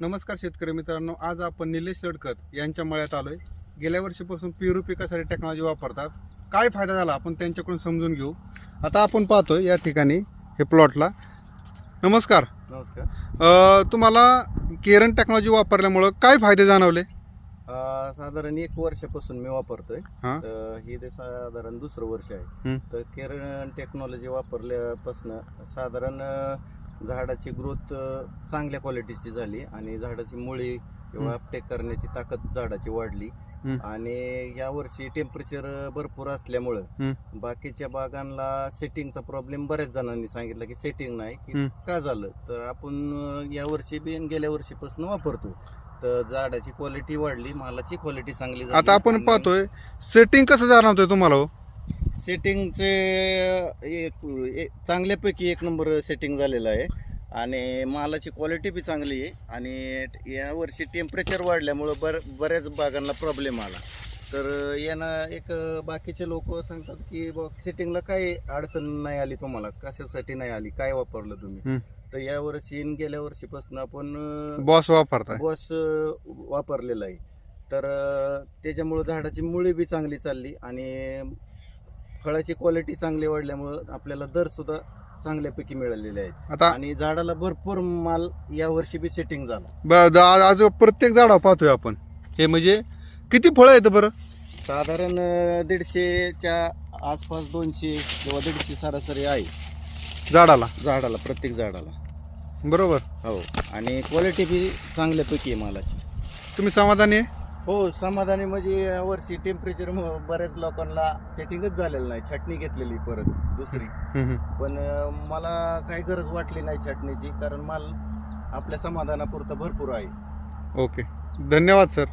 नमस्कार शेतकरी मित्रांनो आज आपण निलेश लडकत यांच्या मळ्यात आलोय. गेल्या वर्षीपासून पेरू पिकासाठी टेक्नॉलॉजी वापरतात. काय फायदा झाला? आपण त्यांच्याकडून समजून घेऊ. आता आपण पाहतोय या ठिकाणी हे प्लॉटला नमस्कार. नमस्कार. तुम्हाला केरन टेक्नॉलॉजी वापरल्यामुळं काय फायदे जाणवले? साधारण एक वर्षापासून मी वापरतोय. हां. तर हे ते साधारण दुसरं वर्ष आहे. तर केरन टेक्नॉलॉजी वापरल्यापासून साधारण झाडाची ग्रोथ चांगल्या क्वालिटीची झाली आणि झाडाची मुळी किंवा. अपटेक करण्याची ताकद झाडाची वाढली. आणि या वर्षी टेम्परेचर भरपूर असल्यामुळं. बाकीच्या बागांना सेटिंगचा प्रॉब्लेम बऱ्याच जणांनी सांगितलं की सेटिंग नाही की. का झालं तर आपण या वर्षी बी गेल्या वर्षीपासून वापरतो तर झाडाची क्वालिटी वाढली मालाची क्वालिटी चांगली झाली आता आपण पाहतोय सेटिंग कसं जाणवतंय तुम्हाला हो? सेटिंगचे एक एक- चांगल्यापैकी एक नंबर सेटिंग झालेलं आहे. आणि मालाची क्वालिटी बी चांगली आहे. आणि या वर्षी टेम्परेचर वाढल्यामुळं बर बऱ्याच बागांना प्रॉब्लेम आला. तर यानं एक बाकीचे लोक सांगतात की बा सेटिंगला काय अडचण नाही आली तुम्हाला? कशासाठी नाही आली? काय वापरलं तुम्ही. तर या वर्षी आणि गेल्या वर्षीपासून आपण बॉस वापरताय. बॉस वापरलेला आहे. तर त्याच्यामुळं झाडाची मुळी बी चांगली चालली. आणि फळाची क्वालिटी चांगली वाढल्यामुळं आपल्याला दर सुद्धा चांगल्यापैकी मिळालेले आहेत. आता आणि झाडाला भरपूर माल या वर्षी बी सेटिंग झाला. ब- द- आज प्रत्येक झाडावर पाहतोय आपण. हे म्हणजे किती फळं आहेत बरं? साधारण अं, दीडशेच्या आसपास दोनशे किंवा दीडशे सरासरी आहे. झाडाला? झाडाला प्रत्येक झाडाला. बरोबर. हो. आणि क्वालिटी बी चांगल्यापैकी आहे मालाची. तुम्ही समाधानी आहे? हो समाधानी म्हणजे या वर्षी टेम्परेचर बऱ्याच लोकांना सेटिंगच झालेलं नाही. छटणी घेतलेली परत दुसरी. पण अं, मला काही गरज वाटली नाही छटणीची कारण माल आपल्या समाधानापुरता भरपूर आहे. ओके. धन्यवाद सर.